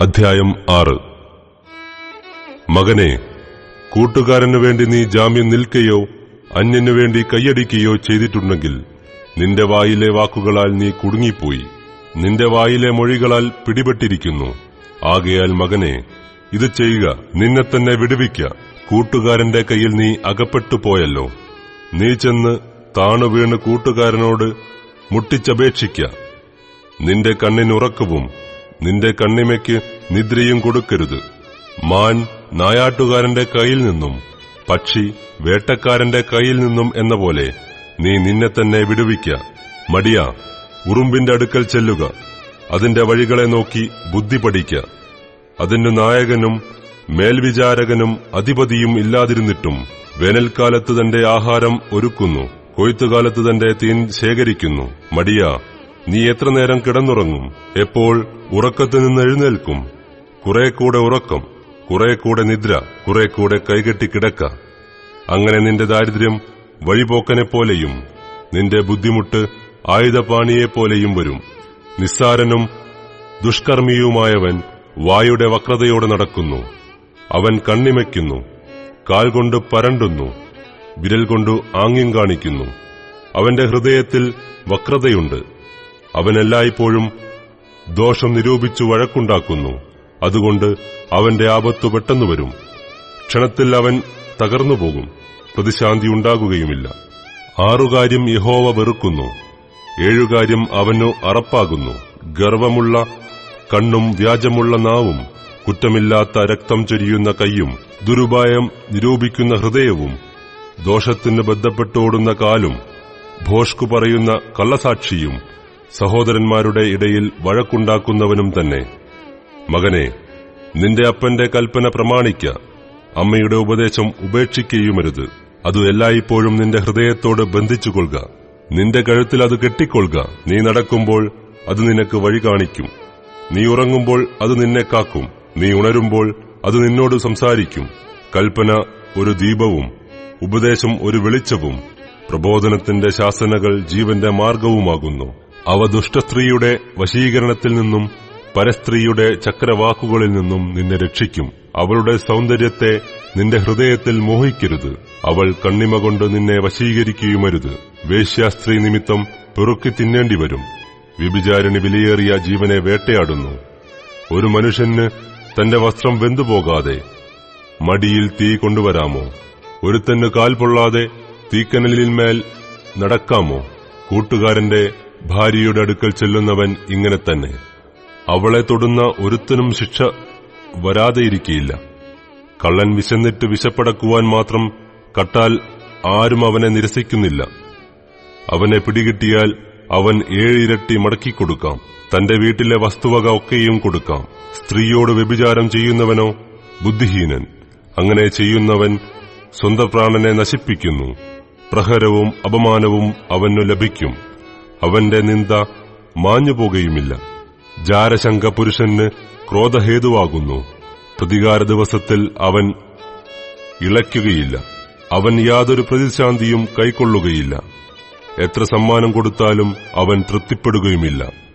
അധ്യായം ആറ്. മകനെ കൂട്ടുകാരനു വേണ്ടി നീ ജാമ്യം നിൽക്കുകയോ അന്യനു വേണ്ടി കൈയടിക്കുകയോ ചെയ്തിട്ടുണ്ടെങ്കിൽ നിന്റെ വായിലെ വാക്കുകളാൽ നീ കുടുങ്ങിപ്പോയി. നിന്റെ വായിലെ മൊഴികളാൽ പിടിപെട്ടിരിക്കുന്നു. ആകയാൽ മകനെ ഇത് ചെയ്യുക നിന്നെ തന്നെ വിടുവിക്ക. കൂട്ടുകാരന്റെ കയ്യിൽ നീ അകപ്പെട്ടു പോയല്ലോ. നീ ചെന്ന് താണു വീണ് കൂട്ടുകാരനോട് മുട്ടിച്ചപേക്ഷിക്ക. നിന്റെ കണ്ണിനുറക്കവും നിന്റെ കണ്ണിമയ്ക്ക് നിദ്രയും കൊടുക്കരുത്. മാൻ നായാട്ടുകാരന്റെ കയ്യിൽ നിന്നും പക്ഷി വേട്ടക്കാരന്റെ കയ്യിൽ നിന്നും എന്ന പോലെ നീ നിന്നെ തന്നെ വിടുവിക്ക. മടിയ ഉറുമ്പിന്റെ അടുക്കൽ ചെല്ലുക. അതിന്റെ വഴികളെ നോക്കി ബുദ്ധി പഠിക്ക. അതിന്റെ നായകനും മേൽവിചാരകനും അധിപതിയും ഇല്ലാതിരുന്നിട്ടും വേനൽക്കാലത്ത് തന്റെ ആഹാരം ഒരുക്കുന്നു കൊയ്ത്തുകാലത്ത് തന്റെ തീൻ ശേഖരിക്കുന്നു. മടിയ നീ എത്ര നേരം കിടന്നുറങ്ങും? എപ്പോൾ ഉറക്കത്തു നിന്ന് എഴുന്നേൽക്കും? കുറെ കൂടെ ഉറക്കം കുറെ കൂടെ നിദ്ര കുറെ കൂടെ കൈകെട്ടി കിടക്ക. അങ്ങനെ നിന്റെ ദാരിദ്ര്യം വഴിപോക്കനെപ്പോലെയും നിന്റെ ബുദ്ധിമുട്ട് ആയുധപാണിയെ പോലെയും വരും. നിസ്സാരനും ദുഷ്കർമ്മിയുമായവൻ വായുടെ വക്രതയോടെ നടക്കുന്നു. അവൻ കണ്ണിമയ്ക്കുന്നു കാൽ കൊണ്ട് പരണ്ടുന്നു വിരൽ കൊണ്ടു ആംഗ്യം കാണിക്കുന്നു. അവന്റെ ഹൃദയത്തിൽ വക്രതയുണ്ട്. അവൻ എല്ലായ്പ്പോഴും ദോഷം നിരൂപിച്ചു വഴക്കുണ്ടാക്കുന്നു. അതുകൊണ്ട് അവന്റെ ആപത്ത് പെട്ടെന്ന് വരും. ക്ഷണത്തിൽ അവൻ തകർന്നുപോകും പ്രതിശാന്തി ഉണ്ടാകുകയുമില്ല. ആറുകാര്യം യഹോവ വെറുക്കുന്നു. ഏഴുകാര്യം അവനു അറപ്പാകുന്നു. ഗർവമുള്ള കണ്ണും വ്യാജമുള്ള നാവും കുറ്റമില്ലാത്ത രക്തം ചൊരിയുന്ന കൈയും ദുരുപായം നിരൂപിക്കുന്ന ഹൃദയവും ദോഷത്തിന് ബന്ധപ്പെട്ടോടുന്ന കാലും ഭോഷ്കു പറയുന്ന കള്ളസാക്ഷിയും സഹോദരന്മാരുടെ ഇടയിൽ വഴക്കുണ്ടാക്കുന്നവനും തന്നെ. മകനെ നിന്റെ അപ്പന്റെ കൽപ്പന പ്രമാണിക്ക. അമ്മയുടെ ഉപദേശം ഉപേക്ഷിക്കുകയുമരുത് അത് എല്ലായ്പ്പോഴും നിന്റെ ഹൃദയത്തോട് ബന്ധിച്ചുകൊള്ളുക. നിന്റെ കഴുത്തിൽ അത് കെട്ടിക്കൊള്ളുക. നീ നടക്കുമ്പോൾ അത് നിനക്ക് വഴി കാണിക്കും. നീ ഉറങ്ങുമ്പോൾ അത് നിന്നെ കാക്കും. നീ ഉണരുമ്പോൾ അത് നിന്നോട് സംസാരിക്കും. കൽപ്പന ഒരു ദീപവും ഉപദേശം ഒരു വെളിച്ചവും പ്രബോധനത്തിന്റെ ശാസനകൾ ജീവന്റെ മാർഗവുമാകുന്നു അവ ദുഷ്ടസ്ത്രീയുടെ വശീകരണത്തിൽ നിന്നും പരസ്ത്രീയുടെ ചക്രവാക്കുകളിൽ നിന്നും നിന്നെ രക്ഷിക്കും. അവളുടെ സൗന്ദര്യത്തെ നിന്റെ ഹൃദയത്തിൽ മോഹിക്കരുത്. അവൾ കണ്ണിമ കൊണ്ട് നിന്നെ വശീകരിക്കുകയുമരുത്. വേശ്യാസ്ത്രീ നിമിത്തം പെറുക്കി തിന്നേണ്ടി വരും വ്യഭിചാരിണി വിലയേറിയ ജീവനെ വേട്ടയാടുന്നു. ഒരു മനുഷ്യന് തന്റെ വസ്ത്രം വെന്തുപോകാതെ മടിയിൽ തീ കൊണ്ടുവരാമോ? ഒരുത്തന് കാൽ പൊള്ളാതെ തീക്കനലിന്മേൽ നടക്കാമോ? കൂട്ടുകാരന്റെ ഭാര്യയുടെ അടുക്കൽ ചെല്ലുന്നവൻ ഇങ്ങനെ തന്നെ. അവളെ തൊടുന്ന ഒരുത്തനും ശിക്ഷ വരാതെയിരിക്കയില്ല കള്ളൻ വിശന്നിട്ട് വിശപ്പടക്കുവാൻ മാത്രം കട്ടാൽ ആരും അവനെ നിരസിക്കുന്നില്ല. അവനെ പിടികിട്ടിയാൽ അവൻ ഏഴിരട്ടി മടക്കിക്കൊടുക്കാം തന്റെ വീട്ടിലെ വസ്തുവക ഒക്കെയും കൊടുക്കാം. സ്ത്രീയോട് വ്യഭിചാരം ചെയ്യുന്നവനോ ബുദ്ധിഹീനൻ. അങ്ങനെ ചെയ്യുന്നവൻ സ്വന്തം പ്രാണനെ നശിപ്പിക്കുന്നു. പ്രഹരവും അപമാനവും അവനു ലഭിക്കും. അവന്റെ നിന്ദ മാഞ്ഞുപോകുകയുമില്ല. ജാരശങ്ക പുരുഷന് ക്രോധഹേതുവാകുന്നു. പ്രതികാര ദിവസത്തിൽ അവൻ ഇളയ്ക്കുകയില്ല. അവൻ യാതൊരു പ്രതിശാന്തിയും കൈക്കൊള്ളുകയില്ല. എത്ര സമ്മാനം കൊടുത്താലും അവൻ തൃപ്തിപ്പെടുകയുമില്ല.